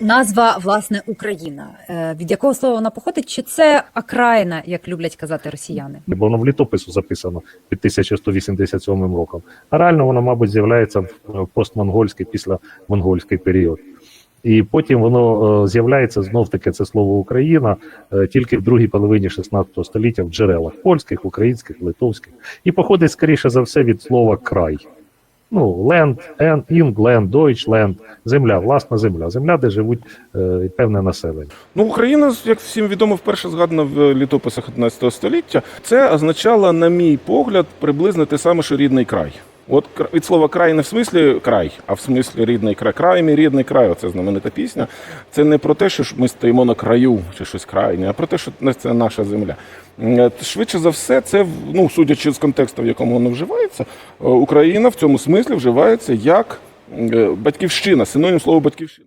Назва власне Україна. Е, Від якого слова вона походить? Чи це окраїна, як люблять казати росіяни? бо воно в літопису записано під 1187 роком. А реально воно, мабуть, з'являється в постмонгольський після монгольський період. І потім воно е, з'являється знов таки це слово Україна е, тільки в другій половині 16 століття в джерелах польських, українських, литовських, і походить скоріше за все від слова край. Ну, ленд, інгленд, Дойчленд, земля, власна земля, земля, де живуть е, певне населення. Ну, Україна, як всім відомо, вперше згадана в літописах 11 століття. Це означало, на мій погляд, приблизно те саме, що рідний край. От від слова край не в смислі край, а в смислі рідний край. Край мій рідний край. Оце знаменита пісня. Це не про те, що ми стоїмо на краю чи щось крайнє, а про те, що це наша земля. Е, Швидше за все, це ну, судячи з контексту, в якому воно вживається, е, Україна в цьому смислі вживається як е, батьківщина, синонім слова батьківщина.